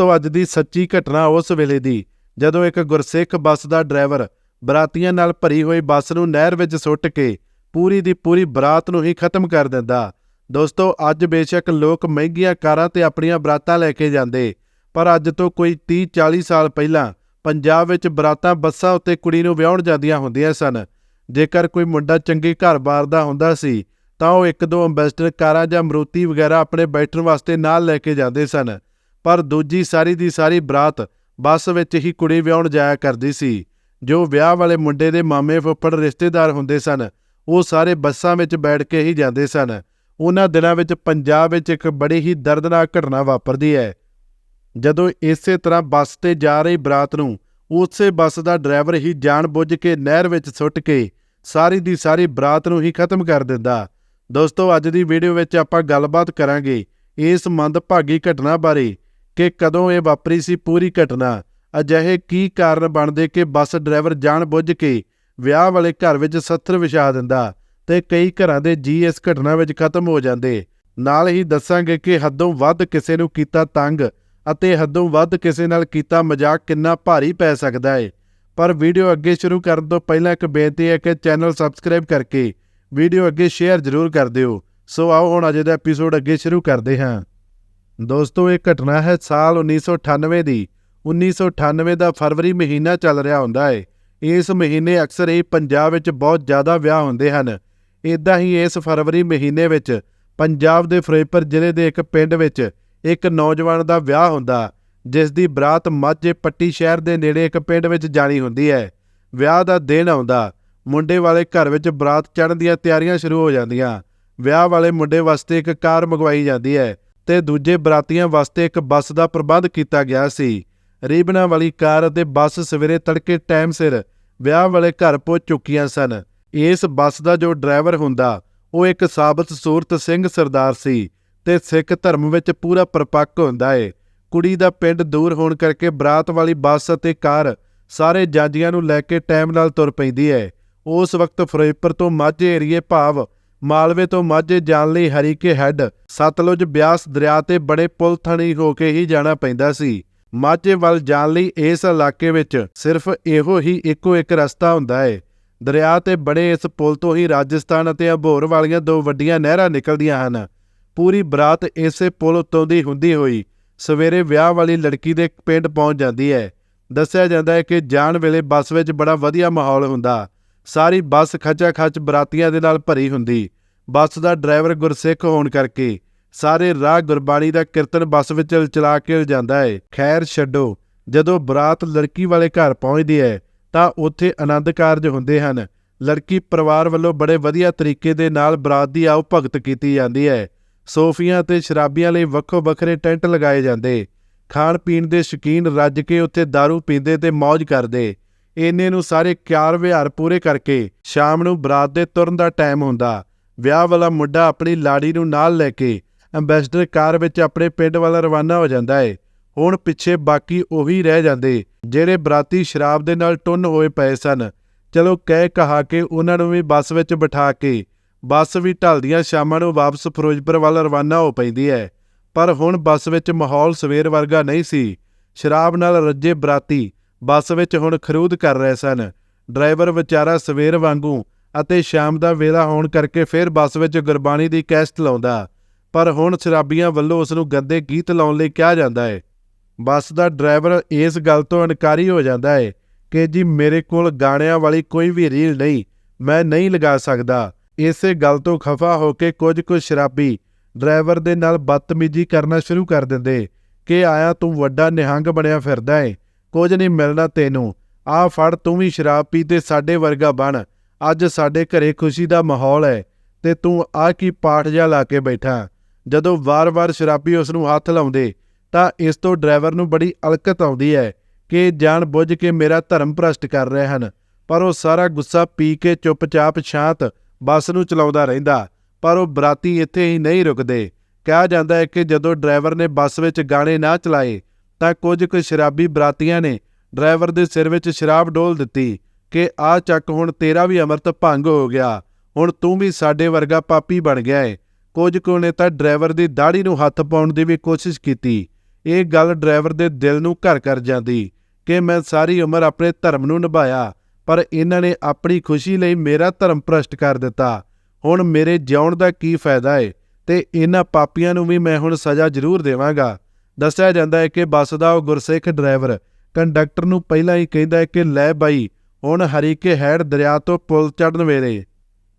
ਤੋਂ ਅੱਜ ਦੀ ਸੱਚੀ ਘਟਨਾ ਉਸ ਵੇਲੇ ਦੀ, ਜਦੋਂ ਇੱਕ ਗੁਰਸਿੱਖ ਬੱਸ ਦਾ ਡਰਾਈਵਰ ਬਰਾਤੀਆਂ ਨਾਲ ਭਰੀ ਹੋਈ ਬੱਸ ਨੂੰ ਨਹਿਰ ਵਿੱਚ ਸੁੱਟ ਕੇ ਪੂਰੀ ਦੀ ਪੂਰੀ ਬਰਾਤ ਨੂੰ ਹੀ ਖਤਮ ਕਰ ਦਿੰਦਾ। ਦੋਸਤੋ, ਅੱਜ ਬੇਸ਼ੱਕ ਲੋਕ ਮਹਿੰਗੀਆਂ ਕਾਰਾਂ ਤੇ ਆਪਣੀਆਂ ਬਰਾਤਾਂ ਲੈ ਕੇ ਜਾਂਦੇ, ਪਰ ਅੱਜ ਤੋਂ ਕੋਈ 30 40 ਸਾਲ ਪਹਿਲਾਂ ਪੰਜਾਬ ਵਿੱਚ ਬਰਾਤਾਂ ਬੱਸਾਂ ਉੱਤੇ ਕੁੜੀ ਨੂੰ ਵਿਆਹਣ ਜਾਂਦੀਆਂ ਹੁੰਦੀਆਂ ਸਨ। ਜੇਕਰ ਕੋਈ ਮੁੰਡਾ ਚੰਗੇ ਘਰ-ਬਾਰ ਦਾ ਹੁੰਦਾ ਸੀ, ਤਾਂ ਉਹ ਇੱਕ ਦੋ ਅੰਬੈਸਡਰ ਕਾਰਾਂ ਜਾਂ ਮਰੂਤੀ ਵਗੈਰਾ ਆਪਣੇ ਬੈਠਣ ਵਾਸਤੇ ਨਾਲ ਲੈ ਕੇ ਜਾਂਦੇ ਸਨ। ਪਰ ਦੂਜੀ ਸਾਰੀ ਦੀ ਸਾਰੀ ਬਰਾਤ ਬੱਸ ਵਿੱਚ ਹੀ ਕੁੜੀ ਵਿਆਹਣ ਜਾਇਆ ਕਰਦੀ ਸੀ। ਜੋ ਵਿਆਹ ਵਾਲੇ ਮੁੰਡੇ ਦੇ ਮਾਮੇ ਫੁੱਫੜ ਰਿਸ਼ਤੇਦਾਰ ਹੁੰਦੇ ਸਨ, ਉਹ ਸਾਰੇ ਬੱਸਾਂ ਵਿੱਚ ਬੈਠ ਕੇ ਹੀ ਜਾਂਦੇ ਸਨ। ਉਹਨਾਂ ਦਿਨਾਂ ਵਿੱਚ ਪੰਜਾਬ ਵਿੱਚ ਇੱਕ ਬੜੀ ਹੀ ਦਰਦਨਾਕ ਘਟਨਾ ਵਾਪਰਦੀ ਹੈ। ਜਦੋਂ ਇਸੇ ਤਰ੍ਹਾਂ ਬੱਸ ਤੇ ਜਾ ਰਹੀ ਬਰਾਤ ਨੂੰ, ਉਸੇ ਬੱਸ ਦਾ ਡਰਾਈਵਰ ਹੀ ਜਾਣਬੁੱਝ ਕੇ ਨਹਿਰ ਵਿੱਚ ਸੁੱਟ ਕੇ ਸਾਰੀ ਦੀ ਸਾਰੀ ਬਰਾਤ ਨੂੰ ਹੀ ਖਤਮ ਕਰ ਦਿੰਦਾ। ਦੋਸਤੋ, ਅੱਜ ਦੀ ਵੀਡੀਓ ਵਿੱਚ ਆਪਾਂ ਗੱਲਬਾਤ ਕਰਾਂਗੇ ਇਸ ਮੰਦਭਾਗੀ ਘਟਨਾ ਬਾਰੇ। ਕਿ ਕਦੋਂ ਇਹ ਵਾਪਰੀ ਸੀ ਪੂਰੀ ਘਟਨਾ? ਅਜਿਹੇ ਕੀ ਕਾਰਨ ਬਣਦੇ ਕਿ ਬੱਸ ਡਰਾਈਵਰ ਜਾਣਬੁੱਝ ਕੇ ਵਿਆਹ ਵਾਲੇ ਘਰ ਵਿੱਚ ਸੱਥਰ ਵਿਛਾ ਦਿੰਦਾ ਤੇ ਕਈ ਘਰਾਂ ਦੇ ਜੀ ਇਸ ਘਟਨਾ ਵਿੱਚ ਖਤਮ ਹੋ ਜਾਂਦੇ? ਨਾਲ ਹੀ ਦੱਸਾਂਗੇ ਕਿ ਹੱਦੋਂ ਵੱਧ ਕਿਸੇ ਨੂੰ ਕੀਤਾ ਤੰਗ ਅਤੇ ਹੱਦੋਂ ਵੱਧ ਕਿਸੇ ਨਾਲ ਕੀਤਾ ਮਜ਼ਾਕ ਕਿੰਨਾ ਭਾਰੀ ਪੈ ਸਕਦਾ ਹੈ ਪਰ ਵੀਡੀਓ ਅੱਗੇ ਸ਼ੁਰੂ ਕਰਨ ਤੋਂ ਪਹਿਲਾਂ ਇੱਕ ਬੇਨਤੀ ਹੈ ਕਿ ਚੈਨਲ ਸਬਸਕ੍ਰਾਈਬ ਕਰਕੇ ਵੀਡੀਓ ਅੱਗੇ ਸ਼ੇਅਰ ਜ਼ਰੂਰ ਕਰ ਦਿਓ। ਸੋ ਆਓ ਹੁਣ ਅਜੇ ਦਾ ਐਪੀਸੋਡ ਅੱਗੇ ਸ਼ੁਰੂ ਕਰਦੇ ਹਾਂ। ਦੋਸਤੋ, ਇਹ ਘਟਨਾ ਹੈ ਸਾਲ 1998 ਦੀ। 1998 ਦਾ ਫਰਵਰੀ ਮਹੀਨਾ ਚੱਲ ਰਿਹਾ ਹੁੰਦਾ ਹੈ ਇਸ ਮਹੀਨੇ ਅਕਸਰ ਹੀ ਪੰਜਾਬ ਵਿੱਚ ਬਹੁਤ ਜ਼ਿਆਦਾ ਵਿਆਹ ਹੁੰਦੇ ਹਨ। ਇਦਾਂ ਹੀ ਇਸ ਫਰਵਰੀ ਮਹੀਨੇ ਵਿੱਚ ਪੰਜਾਬ ਦੇ ਫਿਰੋਜ਼ਪੁਰ ਜ਼ਿਲ੍ਹੇ ਦੇ ਇੱਕ ਪਿੰਡ ਵਿੱਚ ਇੱਕ ਨੌਜਵਾਨ ਦਾ ਵਿਆਹ ਹੁੰਦਾ, ਜਿਸ ਦੀ ਬਰਾਤ ਮਾਝੇ ਪੱਟੀ ਸ਼ਹਿਰ ਦੇ ਨੇੜੇ ਇੱਕ ਪਿੰਡ ਵਿੱਚ ਜਾਣੀ ਹੁੰਦੀ ਹੈ। ਵਿਆਹ ਦਾ ਦਿਨ ਆਉਂਦਾ, ਮੁੰਡੇ ਵਾਲੇ ਘਰ ਵਿੱਚ ਬਰਾਤ ਚੜ੍ਹਨ ਦੀਆਂ ਤਿਆਰੀਆਂ ਸ਼ੁਰੂ ਹੋ ਜਾਂਦੀਆਂ। ਵਿਆਹ ਵਾਲੇ ਮੁੰਡੇ ਵਾਸਤੇ ਇੱਕ ਕਾਰ ਮੰਗਵਾਈ ਜਾਂਦੀ ਹੈ। ਤੇ ਦੂਜੇ ਬਰਾਤੀਆਂ ਵਾਸਤੇ ਇੱਕ ਬੱਸ ਦਾ ਪ੍ਰਬੰਧ ਕੀਤਾ ਗਿਆ ਸੀ। ਰੀਬਨਾਂ ਵਾਲੀ ਕਾਰ ਅਤੇ ਬੱਸ ਸਵੇਰੇ ਤੜਕੇ ਟਾਈਮ ਸਿਰ ਵਿਆਹ ਵਾਲੇ ਘਰ ਪਹੁੰਚ ਚੁੱਕੀਆਂ ਸਨ। ਇਸ ਬੱਸ ਦਾ ਜੋ ਡਰਾਈਵਰ ਹੁੰਦਾ, ਉਹ ਇੱਕ ਸਾਬਤ ਸੂਰਤ ਸਿੰਘ ਸਰਦਾਰ ਸੀ ਤੇ ਸਿੱਖ ਧਰਮ ਵਿੱਚ ਪੂਰਾ ਪਰਪੱਕ ਹੁੰਦਾ ਏ। ਕੁੜੀ ਦਾ ਪਿੰਡ ਦੂਰ ਹੋਣ ਕਰਕੇ ਬਰਾਤ ਵਾਲੀ ਬੱਸ ਅਤੇ ਕਾਰ ਸਾਰੇ ਜਾਂਜੀਆਂ ਨੂੰ ਲੈ ਕੇ ਟਾਈਮ ਨਾਲ ਤੁਰ ਪੈਂਦੀ ਹੈ ਉਸ ਵਕਤ ਫਿਰੋਜ਼ਪੁਰ ਤੋਂ ਮਾਝੇ ਏਰੀਏ ਭਾਵ ਮਾਲਵੇ ਤੋਂ ਮਾਝੇ ਜਾਣ ਲਈ ਹਰੀਕੇ ਹੈੱਡ ਸਤਲੁਜ ਬਿਆਸ ਦਰਿਆ ਤੇ ਬੜੇ ਪੁਲ ਥਣੀ ਹੋ ਕੇ ਹੀ ਜਾਣਾ ਪੈਂਦਾ ਸੀ। ਮਾਝੇ ਵੱਲ ਜਾਣ ਲਈ ਇਸ ਇਲਾਕੇ ਵਿੱਚ ਸਿਰਫ ਇਹੋ ਹੀ ਇੱਕੋ ਇੱਕ ਰਸਤਾ ਹੁੰਦਾ ਹੈ ਦਰਿਆ ਤੇ ਬੜੇ ਇਸ ਪੁਲ ਤੋਂ ਹੀ ਰਾਜਸਥਾਨ ਅਤੇ ਅਬੋਰ ਵਾਲੀਆਂ ਦੋ ਵੱਡੀਆਂ ਨਹਿਰਾਂ ਨਿਕਲਦੀਆਂ ਹਨ। ਪੂਰੀ ਬਰਾਤ ਇਸੇ ਪੁਲ ਉੱਤੋਂ ਦੀ ਹੁੰਦੀ ਹੋਈ ਸਵੇਰੇ ਵਿਆਹ ਵਾਲੀ ਲੜਕੀ ਦੇ ਪਿੰਡ ਪਹੁੰਚ ਜਾਂਦੀ ਹੈ ਦੱਸਿਆ ਜਾਂਦਾ ਹੈ ਕਿ ਜਾਣ ਵੇਲੇ ਬੱਸ ਵਿੱਚ ਬੜਾ ਵਧੀਆ ਮਾਹੌਲ ਹੁੰਦਾ। ਸਾਰੀ ਬੱਸ ਖਚਾ ਖਚ ਬਰਾਤੀਆਂ ਦੇ ਨਾਲ ਭਰੀ ਹੁੰਦੀ। ਬੱਸ ਦਾ ਡਰਾਈਵਰ ਗੁਰਸਿੱਖ ਹੋਣ ਕਰਕੇ ਸਾਰੇ ਰਾਹ ਗੁਰਬਾਣੀ ਦਾ ਕੀਰਤਨ ਬੱਸ ਵਿੱਚ ਚਲਾ ਕੇ ਜਾਂਦਾ ਹੈ ਖੈਰ ਛੱਡੋ, ਜਦੋਂ ਬਰਾਤ ਲੜਕੀ ਵਾਲੇ ਘਰ ਪਹੁੰਚਦੀ ਹੈ ਤਾਂ ਉੱਥੇ ਆਨੰਦ ਕਾਰਜ ਹੁੰਦੇ ਹਨ। ਲੜਕੀ ਪਰਿਵਾਰ ਵੱਲੋਂ ਬੜੇ ਵਧੀਆ ਤਰੀਕੇ ਦੇ ਨਾਲ ਬਰਾਤ ਦੀ ਆਉ ਭਗਤ ਕੀਤੀ ਜਾਂਦੀ ਹੈ ਸੋਫੀਆਂ ਤੇ ਸ਼ਰਾਬੀਆਂ ਲਈ ਵੱਖੋ ਵੱਖਰੇ ਟੈਂਟ ਲਗਾਏ ਜਾਂਦੇ। ਖਾਣ ਪੀਣ ਦੇ ਸ਼ਕੀਨ ਰੱਜ ਕੇ ਉੱਥੇ ਦਾਰੂ ਪੀਂਦੇ ਤੇ ਮौज ਕਰਦੇ। ਇੰਨੇ ਨੂੰ ਸਾਰੇ ਕਿਆਰ ਵਿਹਾਰ ਪੂਰੇ ਕਰਕੇ ਸ਼ਾਮ ਨੂੰ ਬਰਾਤ ਦੇ ਤੁਰਨ ਦਾ ਟਾਈਮ ਹੁੰਦਾ। ਵਿਆਹ ਵਾਲਾ ਮੁੰਡਾ ਆਪਣੀ ਲਾੜੀ ਨੂੰ ਨਾਲ ਲੈ ਕੇ ਐਂਬੈਸਡਰ ਕਾਰ ਵਿੱਚ ਆਪਣੇ ਪਿੰਡ ਵੱਲ ਰਵਾਨਾ ਹੋ ਜਾਂਦਾ ਹੈ ਹੁਣ ਪਿੱਛੇ ਬਾਕੀ ਉਹੀ ਰਹਿ ਜਾਂਦੇ, ਜਿਹੜੇ ਬਰਾਤੀ ਸ਼ਰਾਬ ਦੇ ਨਾਲ ਟੁੰਨ ਹੋਏ ਪਏ ਸਨ। ਚਲੋ ਕਹਿ ਕਹਾ ਕੇ ਉਹਨਾਂ ਨੂੰ ਵੀ ਬੱਸ ਵਿੱਚ ਬਿਠਾ ਕੇ ਬੱਸ ਵੀ ਢਲਦੀਆਂ ਸ਼ਾਮਾਂ ਨੂੰ ਵਾਪਸ ਫਿਰੋਜ਼ਪੁਰ ਵੱਲ ਰਵਾਨਾ ਹੋ ਪੈਂਦੀ ਹੈ ਪਰ ਹੁਣ ਬੱਸ ਵਿੱਚ ਮਾਹੌਲ ਸਵੇਰ ਵਰਗਾ ਨਹੀਂ ਸੀ। ਸ਼ਰਾਬ ਨਾਲ ਰੱਜੇ ਬਰਾਤੀ ਬੱਸ ਵਿੱਚ ਹੁਣ ਖਰੂਦ ਕਰ ਰਹੇ ਸਨ। ਡਰਾਈਵਰ ਵਿਚਾਰਾ ਸਵੇਰ ਵਾਂਗੂ ਅਤੇ ਸ਼ਾਮ ਦਾ ਵੇਲਾ ਹੋਣ ਕਰਕੇ ਫਿਰ ਬੱਸ ਵਿੱਚ ਗੁਰਬਾਣੀ ਦੀ ਕੈਸਟ ਲਾਉਂਦਾ। ਪਰ ਹੁਣ ਸ਼ਰਾਬੀਆਂ ਵੱਲੋਂ ਉਸ ਨੂੰ ਗੰਦੇ ਗੀਤ ਲਾਉਣ ਲਈ ਕਿਹਾ ਜਾਂਦਾ ਹੈ ਬੱਸ ਦਾ ਡਰਾਈਵਰ ਇਸ ਗੱਲ ਤੋਂ ਇਨਕਾਰੀ ਹੋ ਜਾਂਦਾ ਹੈ ਕਿ ਜੀ ਮੇਰੇ ਕੋਲ ਗਾਣਿਆਂ ਵਾਲੀ ਕੋਈ ਵੀ ਰੀਲ ਨਹੀਂ, ਮੈਂ ਨਹੀਂ ਲਗਾ ਸਕਦਾ। ਇਸੇ ਗੱਲ ਤੋਂ ਖਫਾ ਹੋ ਕੇ ਕੁਝ ਕੁ ਸ਼ਰਾਬੀ ਡਰਾਈਵਰ ਦੇ ਨਾਲ ਬਦਤਮੀਜ਼ੀ ਕਰਨਾ ਸ਼ੁਰੂ ਕਰ ਦਿੰਦੇ ਕਿ ਆਇਆ ਤੂੰ ਵੱਡਾ ਨਿਹੰਗ ਬਣਿਆ ਫਿਰਦਾ ਏ। ਕੁਝ ਨਹੀਂ ਮਿਲਣਾ ਤੈਨੂੰ। ਆਹ ਫੜ, ਤੂੰ ਵੀ ਸ਼ਰਾਬ ਪੀ ਤੇ ਸਾਡੇ ਵਰਗਾ ਬਣ। ਅੱਜ ਸਾਡੇ ਘਰੇ ਖੁਸ਼ੀ ਦਾ ਮਾਹੌਲ ਹੈ ਤੇ ਤੂੰ ਆ ਕੀ ਪਾਠ ਜਾ ਲਾ ਕੇ ਬੈਠਾ। ਜਦੋਂ ਵਾਰ-ਵਾਰ ਸ਼ਰਾਬੀ ਉਸ ਨੂੰ ਹੱਥ ਲਾਉਂਦੇ, ਤਾਂ ਇਸ ਤੋਂ ਡਰਾਈਵਰ ਨੂੰ ਬੜੀ ਅਲਕਤ ਆਉਂਦੀ ਹੈ ਕਿ ਜਾਣ ਬੁੱਝ ਕੇ ਮੇਰਾ ਧਰਮ ਭ੍ਰਸ਼ਟ ਕਰ ਰਹੇ ਹਨ। ਪਰ ਉਹ ਸਾਰਾ ਗੁੱਸਾ ਪੀ ਕੇ ਚੁੱਪਚਾਪ ਸ਼ਾਂਤ ਬੱਸ ਨੂੰ ਚਲਾਉਂਦਾ ਰਹਿੰਦਾ, ਪਰ ਉਹ ਬਰਾਤੀ ਇੱਥੇ ਹੀ ਨਹੀਂ ਰੁਕਦੇ। ਕਿਹਾ ਜਾਂਦਾ ਹੈ ਕਿ ਜਦੋਂ ਡਰਾਈਵਰ ਨੇ ਬੱਸ ਵਿੱਚ ਗਾਣੇ ਨਾ ਚਲਾਏ ਤਾਂ ਕੁਝ ਕੁ ਸ਼ਰਾਬੀ ਬਰਾਤੀਆਂ ਨੇ ਡਰਾਈਵਰ ਦੇ ਸਿਰ ਵਿੱਚ ਸ਼ਰਾਬ ਡੋਲ ਦਿੱਤੀ ਕਿ ਆ ਚੱਕ ਹੁਣ ਤੇਰਾ ਵੀ ਅਮਰਤ ਭੰਗ ਹੋ ਗਿਆ, ਹੁਣ ਤੂੰ ਵੀ ਸਾਡੇ ਵਰਗਾ ਪਾਪੀ ਬਣ ਗਿਆ ਏ। ਕੁਝ ਕੁ ਨੇ ਤਾਂ ਡਰਾਈਵਰ ਦੀ ਦਾੜੀ ਨੂੰ ਹੱਥ ਪਾਉਣ ਦੀ ਵੀ ਕੋਸ਼ਿਸ਼ ਕੀਤੀ। ਇਹ ਗੱਲ ਡਰਾਈਵਰ ਦੇ ਦਿਲ ਨੂੰ ਘਰ ਕਰ ਜਾਂਦੀ ਕਿ ਮੈਂ ਸਾਰੀ ਉਮਰ ਆਪਣੇ ਧਰਮ ਨੂੰ ਨਿਭਾਇਆ, ਪਰ ਇਹਨਾਂ ਨੇ ਆਪਣੀ ਖੁਸ਼ੀ ਲਈ ਮੇਰਾ ਧਰਮ ਭ੍ਰਸ਼ਟ ਕਰ ਦਿੱਤਾ। ਹੁਣ ਮੇਰੇ ਜਿਉਣ ਦਾ ਕੀ ਫਾਇਦਾ ਏ ਤੇ ਇਹਨਾਂ ਪਾਪੀਆਂ ਨੂੰ ਵੀ ਮੈਂ ਹੁਣ ਸਜ਼ਾ ਜ਼ਰੂਰ ਦੇਵਾਂਗਾ। ਦੱਸਿਆ ਜਾਂਦਾ ਹੈ ਕਿ ਬੱਸ ਦਾ ਉਹ ਗੁਰਸਿੱਖ ਡਰਾਈਵਰ ਕੰਡਕਟਰ ਨੂੰ ਪਹਿਲਾਂ ਹੀ ਕਹਿੰਦਾ ਹੈ ਕਿ ਲੈ ਬਾਈ, ਹੁਣ ਹਰੀਕੇ ਹੈੜ ਦਰਿਆ ਤੋਂ ਪੁਲ ਚੜਨ ਵੇਲੇ।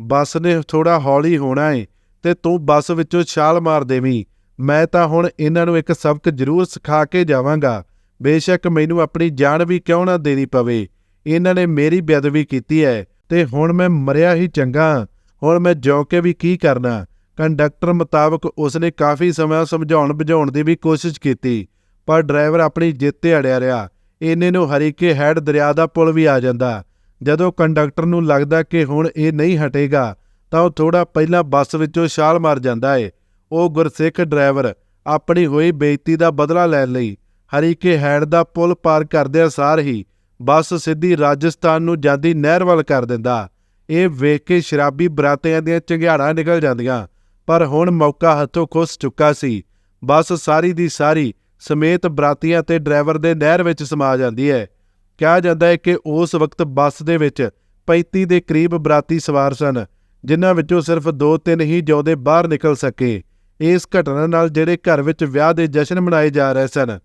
ਬੱਸ ਨੇ ਥੋੜਾ ਹੌਲੀ ਹੋਣਾ ਏ ਤੇ ਤੂੰ ਬੱਸ ਵਿੱਚੋਂ ਛਾਲ ਮਾਰ ਦੇਵੀਂ। ਮੈਂ ਤਾਂ ਹੁਣ ਇਹਨਾਂ ਨੂੰ ਇੱਕ ਸਬਕ ਜ਼ਰੂਰ ਸਿਖਾ ਕੇ ਜਾਵਾਂਗਾ। ਬੇਸ਼ੱਕ ਮੈਨੂੰ ਆਪਣੀ ਜਾਨ ਵੀ ਕਿਉਂ ਨਾ ਦੇਣੀ ਪਵੇ। ਇਹਨਾਂ ਨੇ ਮੇਰੀ ਬੇਅਦਬੀ ਕੀਤੀ ਹੈ ਤੇ ਹੁਣ ਮੈਂ ਮਰਿਆ ਹੀ ਚੰਗਾ। ਹੁਣ ਮੈਂ ਜਿਉ ਕੇ ਵੀ ਕੀ ਕਰਨਾ? ਕੰਡਕਟਰ ਮੁਤਾਬਕ ਉਸਨੇ ਕਾਫੀ ਸਮਾਂ ਸਮਝਾਉਣ ਬੁਝਾਉਣ ਦੀ ਵੀ ਕੋਸ਼ਿਸ਼ ਕੀਤੀ, ਪਰ ਡਰਾਈਵਰ ਆਪਣੀ ਜਿੱਤ ਤੇ ਅੜਿਆ ਰਿਹਾ। ਇਹਨੇ ਨੂੰ ਹਰੀਕੇ ਹੈਡ ਦਰਿਆ ਦਾ ਪੁਲ ਵੀ ਆ ਜਾਂਦਾ। ਜਦੋਂ ਕੰਡਕਟਰ ਨੂੰ ਲੱਗਦਾ ਕਿ ਹੁਣ ਇਹ ਨਹੀਂ ਹਟੇਗਾ, ਤਾਂ ਉਹ ਥੋੜਾ ਪਹਿਲਾਂ ਬੱਸ ਵਿੱਚੋਂ ਛਾਲ ਮਾਰ ਜਾਂਦਾ ਏ। ਉਹ ਗੁਰਸਿੱਖ ਡਰਾਈਵਰ ਆਪਣੀ ਹੋਈ ਬੇਇੱਜ਼ਤੀ ਦਾ ਬਦਲਾ ਲੈਣ ਲਈ ਹਰੀਕੇ ਹੈਡ ਦਾ ਪੁਲ ਪਾਰ ਕਰਦਿਆਂ ਸਾਰ ਹੀ ਬੱਸ ਸਿੱਧੀ ਰਾਜਸਥਾਨ ਨੂੰ ਜਾਂਦੀ ਨਹਿਰ ਵੱਲ ਕਰ ਦਿੰਦਾ। ਇਹ ਵੇਖ ਕੇ ਸ਼ਰਾਬੀ ਬਰਾਤਿਆਂ ਦੀਆਂ ਚੰਗਿਆੜਾਂ ਨਿਕਲ ਜਾਂਦੀਆਂ। ਪਰ ਹੁਣ ਮੌਕਾ ਹੱਥੋਂ ਖੁੱਸ ਚੁੱਕਾ ਸੀ। ਬੱਸ ਸਾਰੀ ਦੀ ਸਾਰੀ ਸਮੇਤ ਬਰਾਤੀਆਂ ਤੇ ਡਰਾਈਵਰ ਦੇ ਨਹਿਰ ਵਿੱਚ ਸਮਾ ਜਾਂਦੀ ਹੈ। ਕਿਹਾ ਜਾਂਦਾ ਹੈ ਕਿ ਉਸ ਵਕਤ ਬੱਸ ਦੇ ਵਿੱਚ 35 ਦੇ ਕਰੀਬ ਬਰਾਤੀ ਸਵਾਰ ਸਨ, ਜਿਨ੍ਹਾਂ ਵਿੱਚੋਂ ਸਿਰਫ 2-3 ਹੀ ਜਿਉਂਦੇ ਬਾਹਰ ਨਿਕਲ ਸਕੇ। ਇਸ ਘਟਨਾ ਨਾਲ ਜਿਹੜੇ ਘਰ ਵਿੱਚ ਵਿਆਹ ਦੇ ਜਸ਼ਨ ਮਨਾਏ ਜਾ ਰਹੇ ਸਨ,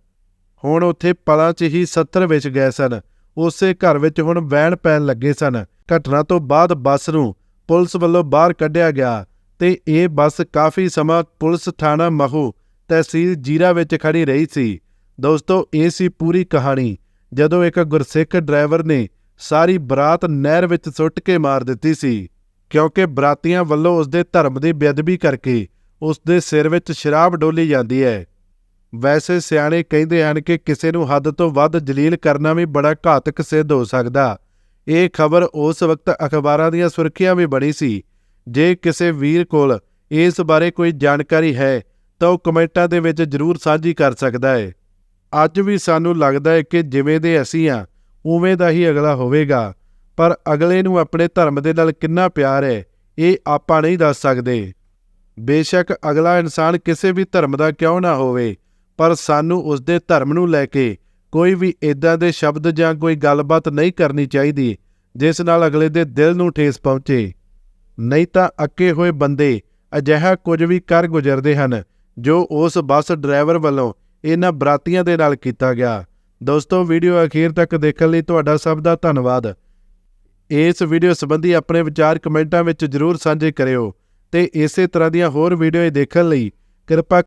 ਹੁਣ ਉੱਥੇ ਪਲਾਂ 'ਚ ਹੀ 70 ਵਿੱਚ ਗਏ ਸਨ। ਉਸੇ ਘਰ ਵਿੱਚ ਹੁਣ ਵੈਣ ਪੈਣ ਲੱਗੇ ਸਨ। ਘਟਨਾ ਤੋਂ ਬਾਅਦ ਬੱਸ ਨੂੰ ਪੁਲਿਸ ਵੱਲੋਂ ਬਾਹਰ ਕੱਢਿਆ ਗਿਆ। ਤੇ ਇਹ ਬੱਸ ਕਾਫੀ ਸਮਾਂ ਪੁਲਿਸ ਥਾਣਾ ਮਹੂ ਤਹਿਸੀਲ ਜੀਰਾ ਵਿੱਚ ਖੜੀ ਰਹੀ ਸੀ। ਦੋਸਤੋ, ਇਹ ਸੀ ਪੂਰੀ ਕਹਾਣੀ, ਜਦੋਂ ਇੱਕ ਗੁਰਸਿੱਖ ਡਰਾਈਵਰ ਨੇ ਸਾਰੀ ਬਰਾਤ ਨਹਿਰ ਵਿੱਚ ਸੁੱਟ ਕੇ ਮਾਰ ਦਿੱਤੀ ਸੀ, ਕਿਉਂਕਿ ਬਰਾਤੀਆਂ ਵੱਲੋਂ ਉਸਦੇ ਧਰਮ ਦੀ ਬੇਅਦਬੀ ਕਰਕੇ ਉਸ ਦੇ ਸਿਰ ਵਿੱਚ ਸ਼ਰਾਬ ਡੋਲੀ ਜਾਂਦੀ ਹੈ। ਵੈਸੇ ਸਿਆਣੇ ਕਹਿੰਦੇ ਹਨ ਕਿ ਕਿਸੇ ਨੂੰ ਹੱਦ ਤੋਂ ਵੱਧ ਜਲੀਲ ਕਰਨਾ ਵੀ ਬੜਾ ਘਾਤਕ ਸਿੱਧ ਹੋ ਸਕਦਾ। ਇਹ ਖਬਰ ਉਸ ਵਕਤ ਅਖਬਾਰਾਂ ਦੀਆਂ ਸੁਰਖੀਆਂ ਵੀ ਬਣੀ ਸੀ ਜੇ ਕਿਸੇ ਵੀਰ ਕੋਲ ਇਸ ਬਾਰੇ ਕੋਈ ਜਾਣਕਾਰੀ ਹੈ, ਤਾਂ ਉਹ ਕਮੈਂਟਾਂ ਦੇ ਵਿੱਚ ਜਰੂਰ ਸਾਂਝੀ ਕਰ ਸਕਦਾ ਹੈ ਅੱਜ ਵੀ ਸਾਨੂੰ ਲੱਗਦਾ ਹੈ ਕਿ ਜਿਵੇਂ ਦੇ ਅਸੀਂ ਆ, ਉਵੇਂ ਦਾ ਹੀ ਅਗਲਾ ਹੋਵੇਗਾ। ਪਰ ਅਗਲੇ ਨੂੰ ਆਪਣੇ ਧਰਮ ਦੇ ਨਾਲ ਕਿੰਨਾ ਪਿਆਰ ਹੈ ਇਹ ਆਪਾਂ ਨਹੀਂ ਦੱਸ ਸਕਦੇ। ਬੇਸ਼ੱਕ ਅਗਲਾ ਇਨਸਾਨ ਕਿਸੇ ਵੀ ਧਰਮ ਦਾ ਕਿਉਂ ਨਾ ਹੋਵੇ, ਪਰ ਸਾਨੂੰ ਉਸ ਦੇ ਧਰਮ ਨੂੰ ਲੈ ਕੇ ਕੋਈ ਵੀ ਇਦਾਂ ਦੇ ਸ਼ਬਦ ਜਾਂ ਕੋਈ ਗੱਲਬਾਤ ਨਹੀਂ ਕਰਨੀ ਚਾਹੀਦੀ, ਜਿਸ ਨਾਲ ਅਗਲੇ ਦੇ ਦਿਲ ਨੂੰ ਠੇਸ ਪਹੁੰਚੇ। ਨਹੀਂ ਤਾਂ ਅੱਕੇ ਹੋਏ ਬੰਦੇ ਅਜਿਹਾ ਕੁਝ ਵੀ ਕਰ ਗੁਜ਼ਰਦੇ ਹਨ, ਜੋ ਉਸ ਬੱਸ ਡਰਾਈਵਰ ਵੱਲੋਂ ਇਹਨਾਂ ਬਰਾਤੀਆਂ ਦੇ ਨਾਲ ਕੀਤਾ ਗਿਆ। ਦੋਸਤੋ, ਵੀਡੀਓ ਅਖੀਰ ਤੱਕ ਦੇਖਣ ਲਈ ਤੁਹਾਡਾ ਸਭ ਦਾ ਧੰਨਵਾਦ। ਇਸ ਵੀਡੀਓ ਸੰਬੰਧੀ ਆਪਣੇ ਵਿਚਾਰ ਕਮੈਂਟਾਂ ਵਿੱਚ ਜਰੂਰ ਸਾਂਝੇ ਕਰਿਓ ਤੇ ਇਸੇ ਤਰ੍ਹਾਂ ਦੀਆਂ ਹੋਰ ਵੀਡੀਓ ਦੇਖਣ ਲਈ ਕਿਰਪਾ